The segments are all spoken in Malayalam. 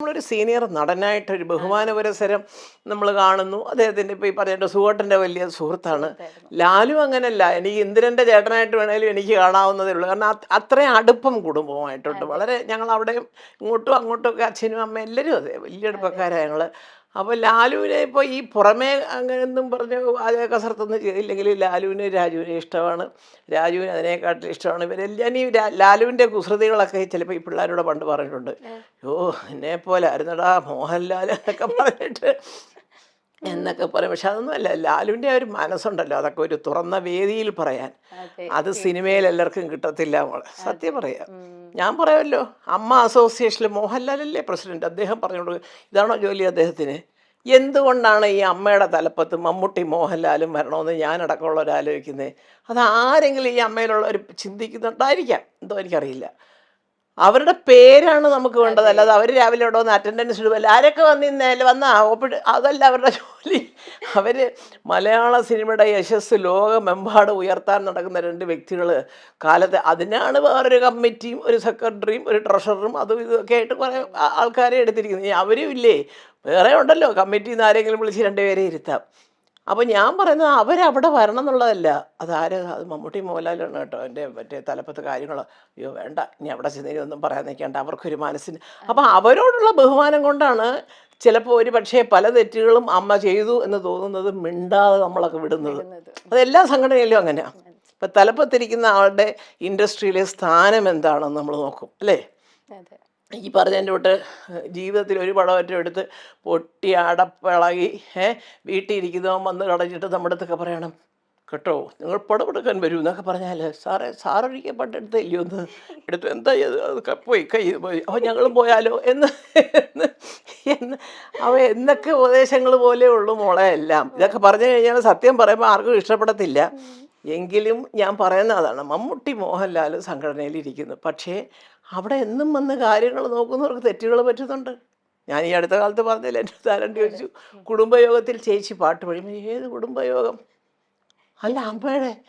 നമ്മളൊരു സീനിയർ നടനായിട്ട് ഒരു ബഹുമാന പുരസരം നമ്മൾ കാണുന്നു. അദ്ദേഹത്തിന്റെ ഇപ്പോൾ ഈ പറഞ്ഞ സുഹോട്ടന്റെ വലിയ സുഹൃത്താണ്. ലാലു അങ്ങനല്ല. എനിക്ക് ഇന്ദ്രന്റെ ചേട്ടനായിട്ട് വേണേലും എനിക്ക് കാണാവുന്നതേ ഉള്ളൂ. കാരണം അത് അത്രയും അടുപ്പം കുടുംബമായിട്ടുണ്ട് വളരെ ഞങ്ങൾ അവിടെ ഇങ്ങോട്ടും അങ്ങോട്ടും ഒക്കെ അച്ഛനും അമ്മയും എല്ലാവരും അതെ. വലിയ അടുപ്പക്കാരാണ് ഞങ്ങൾ അപ്പോൾ ലാലുവിനെ ഇപ്പോൾ ഈ പുറമേ അങ്ങനെയൊന്നും പറഞ്ഞ് കസർത്തൊന്നും ചെയ്തില്ലെങ്കിൽ ലാലുവിന് രാജുവിനെ ഇഷ്ടമാണ്. രാജുവിന് അതിനേക്കാട്ടിൽ ഇഷ്ടമാണ്. ഇവരെല്ലാം ഈ ലാലുവിന്റെ കുസൃതികളൊക്കെ ചിലപ്പോൾ ഈ പിള്ളേരോട് പണ്ട് പറഞ്ഞിട്ടുണ്ട്. ഓ എന്നെ പോലെ ആയിരുന്നടാ മോഹൻലാൽ എന്നൊക്കെ പറഞ്ഞിട്ട്. എന്നൊക്കെ പറയും. പക്ഷെ അതൊന്നും അല്ല ലാലുവിന്റെ ഒരു മനസ്സുണ്ടല്ലോ. അതൊക്കെ ഒരു തുറന്ന വേദിയിൽ പറയാൻ. അത് സിനിമയിൽ എല്ലാവർക്കും കിട്ടത്തില്ല മോളെ. സത്യം പറയാം. ഞാൻ പറയാമല്ലോ. അമ്മ അസോസിയേഷനിൽ മോഹൻലാലല്ലേ പ്രസിഡന്റ് അദ്ദേഹം പറഞ്ഞോളൂ ഇതാണോ ജോലി അദ്ദേഹത്തിന്? എന്തുകൊണ്ടാണ് ഈ അമ്മയുടെ തലപ്പത്ത് മമ്മൂട്ടി മോഹൻലാലും വരണമെന്ന് ഞാനടക്കമുള്ളവർ ആലോചിക്കുന്നത് അത് ആരെങ്കിലും ഈ അമ്മയിലുള്ളവർ ചിന്തിക്കുന്നുണ്ടായിരിക്കാം. എന്തോ എനിക്കറിയില്ല. അവരുടെ പേരാണ് നമുക്ക് വേണ്ടത്. അല്ലാതെ അവർ രാവിലെ ഇവിടെ വന്ന് അറ്റൻഡൻസ് ഇടുവല്ല. ആരൊക്കെ വന്നിന്നേലും വന്ന? അതല്ല അവരുടെ ജോലി. അവർ മലയാള സിനിമയുടെ യശസ് ലോകമെമ്പാട് ഉയർത്താൻ നടക്കുന്ന രണ്ട് വ്യക്തികൾ കാലത്ത് അതിനാണ് വേറൊരു കമ്മിറ്റിയും ഒരു സെക്രട്ടറിയും ഒരു ട്രഷററും അതും ഇതൊക്കെ ആയിട്ട് കുറേ ആൾക്കാരെ എടുത്തിരിക്കുന്നത്. അവരും ഇല്ലേ? വേറെ ഉണ്ടല്ലോ. കമ്മിറ്റിയിൽ നിന്ന് ആരെങ്കിലും വിളിച്ച് രണ്ടുപേരെ ഇരുത്താം. അപ്പോൾ ഞാൻ പറയുന്നത് അവരവിടെ വരണം എന്നുള്ളതല്ല. അതാര്? അത് മമ്മൂട്ടി മോഹൻലാലാണ് കേട്ടോ എന്റെ മറ്റേ തലപ്പത്ത് കാര്യങ്ങൾ അയ്യോ വേണ്ട. ഇനി അവിടെ ചെന്നതിന് ഒന്നും പറയാൻ നിൽക്കേണ്ട. അവർക്കൊരു മനസ്സിന്. അപ്പോൾ അവരോടുള്ള ബഹുമാനം കൊണ്ടാണ് ചിലപ്പോൾ ഒരു പക്ഷേ പല തെറ്റുകളും അമ്മ ചെയ്തു എന്ന് തോന്നുന്നത് മിണ്ടാതെ നമ്മളൊക്കെ വിടുന്നത്. അതെല്ലാ സംഘടനയിലും അങ്ങനെയാണ് ഇപ്പം തലപ്പത്തിരിക്കുന്ന ആളുടെ ഇൻഡസ്ട്രിയിലെ സ്ഥാനം എന്താണെന്ന് നമ്മൾ നോക്കും അല്ലേ? ഈ പറഞ്ഞതിന്റെ തൊട്ട് ജീവിതത്തിൽ ഒരു പടമറ്റം എടുത്ത് പൊട്ടി അടപ്പിളകി ഏഹ് വീട്ടിൽ ഇരിക്കുന്നവൻ വന്ന് കളഞ്ഞിട്ട് നമ്മുടെ അടുത്തൊക്കെ പറയണം കേട്ടോ നിങ്ങൾ പടമെടുക്കാൻ വരൂ എന്നൊക്കെ പറഞ്ഞാൽ സാറേ സാറൊരിക്കൽ പണ്ടെടുത്ത് ഇല്ലയോ ഒന്ന് എടുത്തു എന്താ അത് പോയി കൈ പോയി അപ്പോൾ ഞങ്ങളും പോയാലോ? എന്ന് എന്ന് അവ എന്തൊക്കെ ഉപദേശങ്ങൾ പോലെ ഉള്ളൂ മോളെ എല്ലാം. ഇതൊക്കെ പറഞ്ഞു കഴിഞ്ഞാൽ സത്യം പറയുമ്പോൾ ആർക്കും ഇഷ്ടപ്പെടത്തില്ല. എങ്കിലും ഞാൻ പറയുന്ന അതാണ് മമ്മൂട്ടി മോഹൻലാൽ സംഘടനയിൽ ഇരിക്കുന്നു പക്ഷേ അവിടെ എന്നും വന്ന് കാര്യങ്ങൾ നോക്കുന്നവർക്ക് തെറ്റുകൾ പറ്റുന്നുണ്ട്. ഞാൻ ഈ അടുത്ത കാലത്ത് പറഞ്ഞില്ല എന്റെ താരം ചോദിച്ചു. കുടുംബയോഗത്തിൽ ചേച്ചി പാട്ട് പാടി ഏത് കുടുംബയോഗം? അല്ല അമ്മയുടെ.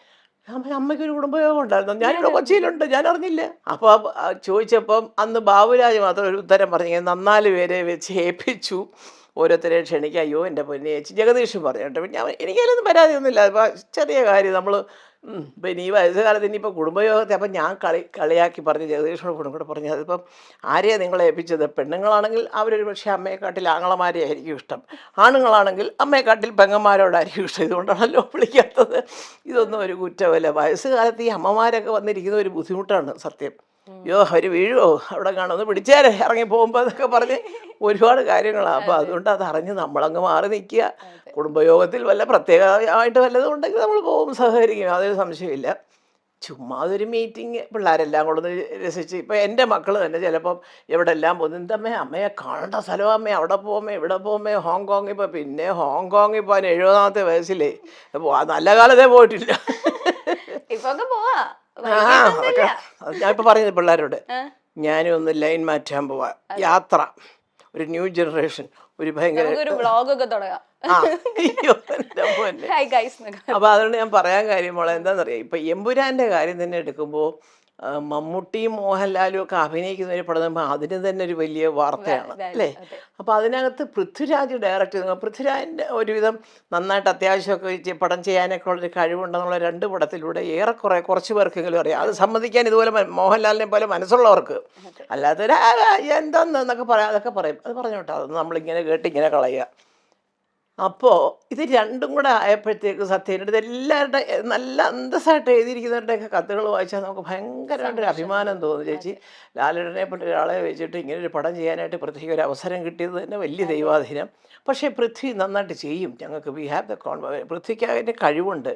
അമ്മ അമ്മയ്ക്കൊരു കുടുംബയോഗം ഉണ്ടായിരുന്നു. ഞാനിവിടെ കൊച്ചിയിലുണ്ട്. ഞാൻ അറിഞ്ഞില്ല. അപ്പോൾ ചോദിച്ചപ്പം അന്ന് ബാബുരാജ് മാത്രം ഒരു ഉത്തരം പറഞ്ഞു. നന്നാൽ പേരെ വെച്ച് ഏൽപ്പിച്ചു. ഓരോരുത്തരെ ക്ഷണിക്കുക അയ്യോ എന്റെ പൊന്നെ ചേച്ചി ജഗദീഷ് പറഞ്ഞു കേട്ടോ. പിന്നെ എനിക്കതിലൊന്നും പരാതിയൊന്നുമില്ല. അപ്പോൾ ചെറിയ കാര്യം നമ്മൾ പിന്നെ ഈ വയസ്സുകാലത്ത് ഇനിയിപ്പോൾ കുടുംബയോഗത്തെ അപ്പം ഞാൻ കളി കളിയാക്കി പറഞ്ഞ് ജഗദീഷോട് കുടുംബം കൂടെ പറഞ്ഞു അതിപ്പം ആരെയാ നിങ്ങളെ ഏൽപ്പിച്ചത്? പെണ്ണുങ്ങളാണെങ്കിൽ അവരൊരു പക്ഷേ അമ്മയെക്കാട്ടിൽ ആങ്ങളമാരെ ആയിരിക്കും ഇഷ്ടം. ആണുങ്ങളാണെങ്കിൽ അമ്മയെക്കാട്ടിൽ പെങ്ങന്മാരോടായിരിക്കും ഇഷ്ടം. ഇതുകൊണ്ടാണല്ലോ വിളിക്കാത്തത്. ഇതൊന്നും ഒരു കുറ്റമല്ല. വയസ്സുകാലത്ത് ഈ അമ്മമാരൊക്കെ വന്നിരിക്കുന്ന ഒരു ബുദ്ധിമുട്ടാണ് സത്യം. അയ്യോ അവർ വീഴുമോ അവിടെ കാണുമെന്ന് പിടിച്ചേരെ ഇറങ്ങി പോകുമ്പോൾ എന്നൊക്കെ പറഞ്ഞ് ഒരുപാട് കാര്യങ്ങളാണ് അപ്പോൾ അതുകൊണ്ട് അത് അറിഞ്ഞ് നമ്മളങ്ങ് മാറി നിൽക്കുക. കുടുംബയോഗത്തിൽ വല്ല പ്രത്യേകമായിട്ട് വല്ലതും ഉണ്ടെങ്കിൽ നമ്മൾ പോകും സഹകരിക്കും. അതൊരു സംശയമില്ല ചുമ്മാ അതൊരു മീറ്റിംഗ് പിള്ളേരെല്ലാം കൊണ്ടൊന്ന് രസിച്ച്. ഇപ്പോൾ എന്റെ മക്കൾ തന്നെ ചിലപ്പം എവിടെ എല്ലാം പോകുന്നു? എന്തമ്മേ അമ്മയെ കാണേണ്ട സ്ഥലം അമ്മേ. അവിടെ പോകുമേ ഇവിടെ പോകുമേ ഹോങ്കോങ്ങിൽ പോയി. പിന്നെ ഹോങ്കോങ്ങിൽ പോകാൻ എഴുപതാമത്തെ വയസ്സിലേ. നല്ല കാലത്തെ പോയിട്ടില്ല. ഇപ്പൊ പോവാ. അതൊക്കെ ഞാൻ ഇപ്പൊ പറയുന്നത് പിള്ളേരോട്. ഞാനും ഒന്ന് ലൈൻ മാറ്റാൻ പോവാ. യാത്ര ഒരു ന്യൂ ജനറേഷൻ ഒരു ഭയങ്കര അപ്പൊ അതുകൊണ്ട് ഞാൻ പറയാൻ കാര്യം മോളെ എന്താണെന്നറിയാം ഇപ്പൊ എമ്പുരാന്റെ കാര്യം തന്നെ എടുക്കുമ്പോൾ മമ്മൂട്ടിയും മോഹൻലാലും ഒക്കെ അഭിനയിക്കുന്ന ഒരു പടം അതിന് തന്നെ ഒരു വലിയ വാർത്തയാണ് അല്ലേ. അപ്പോൾ അതിനകത്ത് പൃഥ്വിരാജ് ഡയറക്റ്റ് ചെയ്തു പൃഥ്വിരാജിന്റെ ഒരുവിധം നന്നായിട്ട് അത്യാവശ്യമൊക്കെ പടം ചെയ്യാനൊക്കെ ഉള്ളൊരു കഴിവുണ്ടെന്നുള്ള രണ്ട് പടത്തിലൂടെ ഏറെക്കുറെ കുറച്ച് പേർക്കെങ്കിലും അറിയാം. അത് സമ്മതിക്കാൻ ഇതുപോലെ മോഹൻലാലിനെ പോലെ മനസ്സുള്ളവർക്ക്. അല്ലാത്തൊരു "ആ, ആ, എന്താന്ന് എന്നൊക്കെ പറയാം അതൊക്കെ പറയും. അത് പറഞ്ഞോട്ടെ അതൊന്നും നമ്മളിങ്ങനെ കേട്ട് ഇങ്ങനെ കളയുക. അപ്പോൾ ഇത് രണ്ടും കൂടെ ആയപ്പോഴത്തേക്ക് സത്യം ഇത് എല്ലാവരുടെ നല്ല അന്തസ്സായിട്ട് എഴുതിയിരിക്കുന്നവരുടെയൊക്കെ കത്തുകൾ വായിച്ചാൽ നമുക്ക് ഭയങ്കരമായിട്ടൊരു അഭിമാനം തോന്നും. ചേച്ചി ലാലടനെ പോലെ ഒരാളെ വെച്ചിട്ട് ഇങ്ങനെ ഒരു പടം ചെയ്യാനായിട്ട് പൃഥ്വിക്ക് ഒരു അവസരം കിട്ടിയത് തന്നെ വലിയ ദൈവാധീനം. പക്ഷേ പൃഥ്വി നന്നായിട്ട് ചെയ്യും. ഞങ്ങൾക്ക് വി ഹാവ് ദ കോൺ പൃഥ്വിക്ക് അതിന്റെ കഴിവുണ്ട്.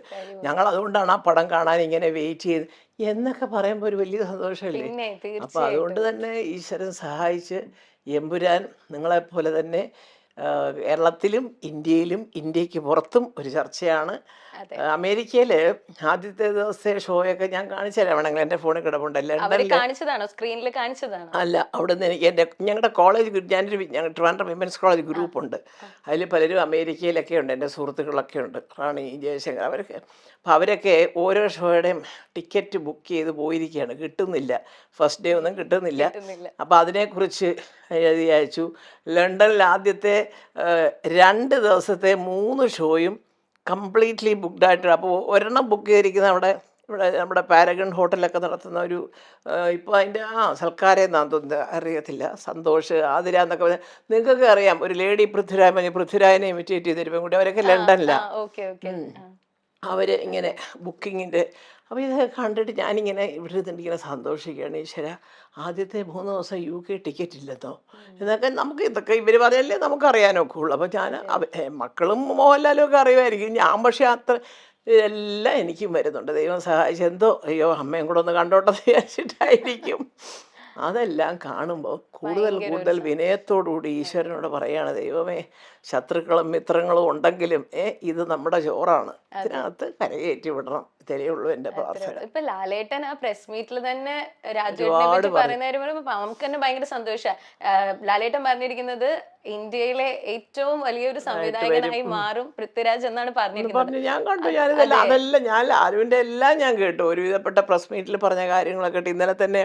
ഞങ്ങൾ അതുകൊണ്ടാണ് ആ പടം കാണാൻ ഇങ്ങനെ വെയിറ്റ് ചെയ്ത്. എന്നൊക്കെ പറയുമ്പോൾ ഒരു വലിയ സന്തോഷമല്ലേ? അപ്പോൾ അതുകൊണ്ട് തന്നെ ഈശ്വരൻ സഹായിച്ച് എമ്പുരാൻ നിങ്ങളെപ്പോലെ തന്നെ കേരളത്തിലും ഇന്ത്യയിലും ഇന്ത്യയ്ക്ക് പുറത്തും ഒരു ചർച്ചയാണ്. അതെ. അമേരിക്കയിൽ ആദ്യത്തെ ദിവസത്തെ ഷോയൊക്കെ ഞാൻ കാണിച്ചു തരാം. വേണമെങ്കിൽ എന്റെ ഫോണിൽ കിടപ്പുണ്ട്. കാണിച്ചതാണോ? സ്ക്രീനിൽ കാണിച്ചതാണോ? അല്ല അവിടുന്ന് എനിക്ക് എന്റെ ഞങ്ങളുടെ കോളേജ് ഞാൻ ഞാനൊരു വി- ട്രിവാൻഡ്രം വിമൻസ് കോളേജ് ഗ്രൂപ്പ് ഉണ്ട് അതിൽ പലരും അമേരിക്കയിലൊക്കെ ഉണ്ട്. എന്റെ സുഹൃത്തുക്കളൊക്കെ ഉണ്ട്. റാണി ജയശങ്കർ അവരൊക്കെ. അപ്പോൾ അവരൊക്കെ ഓരോ ഷോയുടെയും ടിക്കറ്റ് ബുക്ക് ചെയ്ത് പോയിരിക്കുകയാണ് കിട്ടുന്നില്ല. ഫസ്റ്റ് ഡേ ഒന്നും കിട്ടുന്നില്ല. അപ്പൊ അപ്പോൾ അതിനെക്കുറിച്ച് എഴുതി അയച്ചു. ലണ്ടനിൽ ആദ്യത്തെ രണ്ട് ദിവസത്തെ മൂന്ന് ഷോയും കംപ്ലീറ്റ്ലി ബുക്ക്ഡ് ആയിട്ട് അപ്പോൾ ഒരെണ്ണം ബുക്ക് ചെയ്തിരിക്കുന്ന അവിടെ ഇവിടെ നമ്മുടെ പാരഗൺ ഹോട്ടലൊക്കെ നടത്തുന്ന ഒരു ഇപ്പോൾ അതിന്റെ ആ സൽക്കാരം എന്നാന്ന് തോന്നുന്നത് അറിയത്തില്ല. സന്തോഷ് ആതിര എന്നൊക്കെ പറഞ്ഞാൽ നിങ്ങൾക്കൊക്കെ അറിയാം ഒരു ലേഡി പൃഥ്വിരാജ് പൃഥ്വിരാജിനെ ഇമിറ്റേറ്റ് ചെയ്തിരുമ്പോൾ കൂടി. അവരൊക്കെ ലണ്ടനിലാണ് അവർ ഇങ്ങനെ ബുക്കിങ്ങിന്റെ അപ്പോൾ ഇത് കണ്ടിട്ട് ഞാനിങ്ങനെ ഇവിടെ ഇരുന്നിട്ട് ഇങ്ങനെ സന്തോഷിക്കുകയാണ് ഈശ്വര ആദ്യത്തെ മൂന്ന് ദിവസം യു കെ ടിക്കറ്റ് ഇല്ലെന്നോ എന്നൊക്കെ നമുക്ക് ഇതൊക്കെ ഇവർ പറഞ്ഞല്ലേ നമുക്കറിയാനൊക്കെ ഉള്ളൂ. അപ്പോൾ ഞാൻ മക്കളും മോഹൻലാലും ഒക്കെ അറിയുമായിരിക്കും. ഞാൻ പക്ഷേ അത്ര ഇതെല്ലാം എനിക്കും വരുന്നുണ്ട്. ദൈവം സഹായിച്ച് എന്തോ അയ്യോ അമ്മയും കൂടെ ഒന്ന് കണ്ടോട്ടെ വിചാരിച്ചിട്ടായിരിക്കും. അതെല്ലാം കാണുമ്പോൾ കൂടുതൽ കൂടുതൽ വിനയത്തോടുകൂടി ഈശ്വരനോട് പറയാണ് ദൈവമേ ശത്രുക്കളും മിത്രങ്ങളും ഉണ്ടെങ്കിലും ഏ ഇത് നമ്മുടെ ചോറാണ്. ഇതിനകത്ത് കരയേറ്റി വിടണം. ഇതേ എന്റെ പ്രാർത്ഥന. ഇപ്പൊ ലാലേട്ടൻ ആ പ്രസ് മീറ്റിൽ തന്നെ രാജുവിനെ പറയുന്ന നമുക്ക് തന്നെ ഭയങ്കര സന്തോഷ. ലാലേട്ടൻ പറഞ്ഞിരിക്കുന്നത് ഇന്ത്യയിലെ ഏറ്റവും വലിയൊരു സംവിധായകനായി മാറും പൃഥ്വിരാജ് എന്നാണ് പറഞ്ഞിരിക്കുന്നത്. പറഞ്ഞു ഞാൻ കണ്ടു ഞാൻ അതെല്ലാം ഞാൻ ലാലുവിന്റെ എല്ലാം ഞാൻ കേട്ടു. ഒരുവിധപ്പെട്ട പ്രസ് മീറ്റിൽ പറഞ്ഞ കാര്യങ്ങളൊക്കെ ഇന്നലെ തന്നെ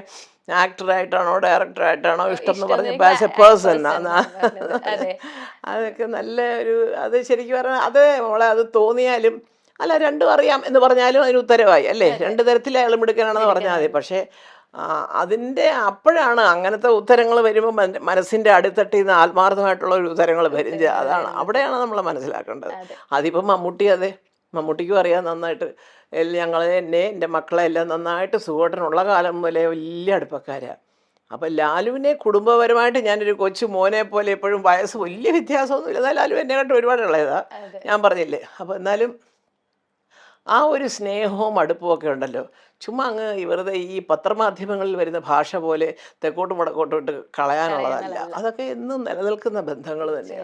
ആക്ടറായിട്ടാണോ ഡയറക്ടറായിട്ടാണോ ഇഷ്ടം എന്ന് പറഞ്ഞ ആസ് എ പേഴ്സൺ അതൊക്കെ നല്ല ഒരു അത് ശരിക്കും പറഞ്ഞാൽ അത് മോളെ അത് തോന്നിയാലും അല്ല രണ്ടും അറിയാം എന്ന് പറഞ്ഞാലും അതിന് ഉത്തരവായി. അല്ലേ? രണ്ട് തരത്തിൽ അയാൾ മിടുക്കനാണെന്ന് പറഞ്ഞാൽ മതി. പക്ഷേ അതിന്റെ അപ്പോഴാണ് അങ്ങനത്തെ ഉത്തരങ്ങൾ വരുമ്പോൾ മന- മനസ്സിന്റെ അടിത്തട്ടിൽ നിന്ന് ആത്മാർത്ഥമായിട്ടുള്ള ഒരു ഉത്തരങ്ങൾ വരും അതാണ് അവിടെയാണ് നമ്മൾ മനസ്സിലാക്കേണ്ടത്. അതിപ്പോൾ അതിപ്പം മമ്മൂട്ടി അതെ. മമ്മൂട്ടിക്കും അറിയാം നന്നായിട്ട്. ഞങ്ങൾ എന്നെ എന്റെ മക്കളെ എല്ലാം നന്നായിട്ട് സുഖോട്ടനുള്ള കാലം മുതലേ വലിയ അടുപ്പക്കാരാണ് അപ്പം ലാലുവിനെ കുടുംബപരമായിട്ട് ഞാനൊരു കൊച്ചു മോനെ പോലെ എപ്പോഴും വയസ്സ് വലിയ വ്യത്യാസമൊന്നുമില്ല. എന്നാൽ ലാലു എന്നെ കണ്ട് ഒരുപാട് ഇളയതാ. ഞാൻ പറഞ്ഞില്ലേ. അപ്പോൾ എന്നാലും ആ ഒരു സ്നേഹവും അടുപ്പവും ഒക്കെ ഉണ്ടല്ലോ. ചുമ്മാ അങ്ങ് വെറുതെ ഈ പത്രമാധ്യമങ്ങളിൽ വരുന്ന ഭാഷ പോലെ തെക്കോട്ടും വടക്കോട്ടും ഇട്ട് കളയാനുള്ളതല്ല. അതൊക്കെ എന്നും നിലനിൽക്കുന്ന ബന്ധങ്ങൾ തന്നെയാണ്.